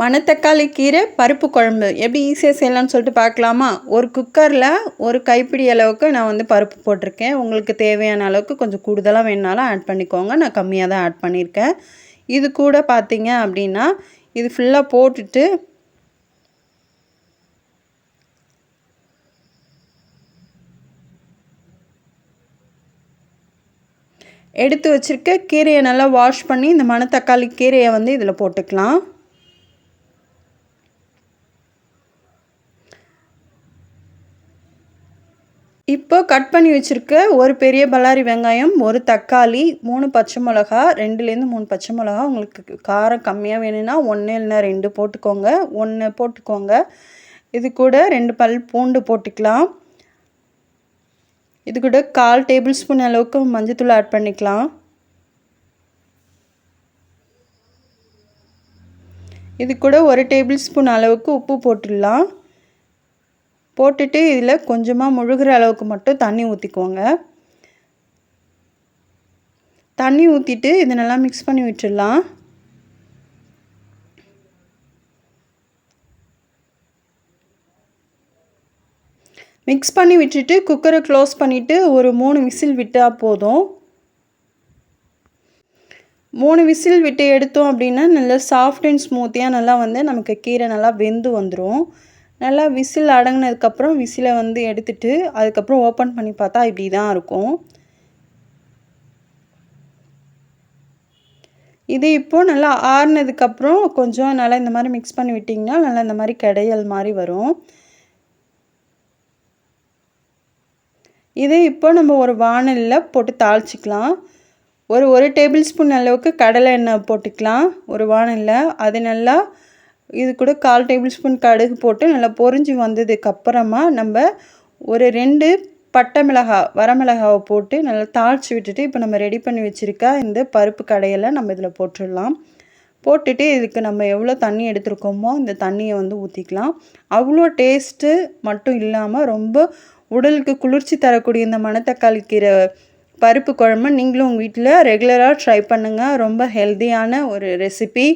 மணத்தக்காளி கீரை பருப்பு குழம்பு. எப்படி ஈஸியாக செய்யலாம்னு சொல்லிட்டு பார்க்கலாமா? ஒரு குக்கரில் ஒரு கைப்பிடி அளவுக்கு நான் வந்து பருப்பு போட்டிருக்கேன். உங்களுக்கு தேவையான அளவுக்கு கொஞ்சம் கூடுதலாக வேணுனாலும் ஆட் பண்ணிக்கோங்க. நான் கம்மியாக தான் ஆட் பண்ணியிருக்கேன். இது கூட பார்த்தீங்க அப்படின்னா இது ஃபுல்லாக போட்டுட்டு எடுத்து வச்சுருக்க கீரையை நல்லா வாஷ் பண்ணி இந்த மணத்தக்காளி கீரையை வந்து இதில் போட்டுக்கலாம். இப்போ கட் பண்ணி வச்சுருக்க ஒரு பெரிய பல்லாரி வெங்காயம் ஒரு தக்காளி மூணு பச்சை மிளகா ரெண்டுலேருந்து மூணு பச்சை மிளகா. உங்களுக்கு காரம் கம்மியாக வேணும்னா ஒன்று இல்லைனா ரெண்டு போட்டுக்கோங்க. ஒன்று போட்டுக்கோங்க. இது கூட ரெண்டு பல் பூண்டு போட்டுக்கலாம். இது கூட கால் டேபிள் ஸ்பூன் அளவுக்கு மஞ்சத்தூள் ஆட் பண்ணிக்கலாம். இது கூட ஒரு டேபிள் ஸ்பூன் அளவுக்கு உப்பு போட்டுடலாம். போட்டுட்டு இதில் கொஞ்சமாக முழுகிற அளவுக்கு மட்டும் தண்ணி ஊற்றிக்கோங்க தண்ணி ஊற்றிட்டு இதை நல்லா மிக்ஸ் பண்ணி விட்டுடலாம். மிக்ஸ் பண்ணி விட்டுட்டு குக்கரை க்ளோஸ் பண்ணிவிட்டு ஒரு மூணு விசில் விட்டால் போதும். மூணு விசில் விட்டு எடுத்தோம் அப்படின்னா நல்லா சாஃப்ட் அண்ட் ஸ்மூத்தியாக நல்லா வந்து நமக்கு கீரை நல்லா வெந்து வந்துடும் நல்லா விசில் அடங்கினதுக்கப்புறம் விசிலை வந்து எடுத்துட்டு அதுக்கப்புறம் ஓப்பன் பண்ணி பார்த்தா இப்படி தான் இருக்கும். இது இப்போது நல்லா ஆறுனதுக்கப்புறம் கொஞ்சம் நல்லா இந்த மாதிரி மிக்ஸ் பண்ணி விட்டிங்கன்னா நல்லா இந்த மாதிரி கிடையல் மாதிரி வரும். இதை இப்போ நம்ம ஒரு வானலில் போட்டு தாளிச்சிக்கலாம். ஒரு ஒரு டேபிள் ஸ்பூன் அளவுக்கு கடலை எண்ணெய் போட்டுக்கலாம் ஒரு வானலில். அது நல்லா இது கூட கால் டேபிள் ஸ்பூன் கடுகு போட்டு நல்லா பொறிஞ்சி வந்ததுக்கப்புறமா நம்ம ஒரு ரெண்டு பட்டை மிளகா வரமிளகாவை போட்டு நல்லா தாளித்து விட்டுட்டு இப்போ நம்ம ரெடி பண்ணி வச்சுருக்க இந்த பருப்பு கடையில் நம்ம இதில் போட்டுடலாம். போட்டுட்டு இதுக்கு நம்ம எவ்வளோ தண்ணி எடுத்துருக்கோமோ இந்த தண்ணியை வந்து ஊற்றிக்கலாம் அவ்வளோ டேஸ்ட்டு மட்டும் இல்லாமல் ரொம்ப உடலுக்கு குளிர்ச்சி தரக்கூடிய இந்த மணத்தக்காளி கீரை பருப்பு குழம்பு நீங்களும் உங்கள் வீட்டில் ரெகுலராக ட்ரை பண்ணுங்கள் ரொம்ப ஹெல்த்தியான ஒரு ரெசிபி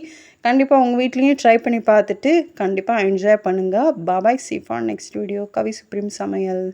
கண்டிப்பாக உங்கள் வீட்லேயும் ட்ரை பண்ணி பார்த்துட்டு கண்டிப்பாக என்ஜாய் பண்ணுங்கள் பாபாய் சீஃபான் நெக்ஸ்ட் வீடியோ கவி சுப்ரீம் சமையல்.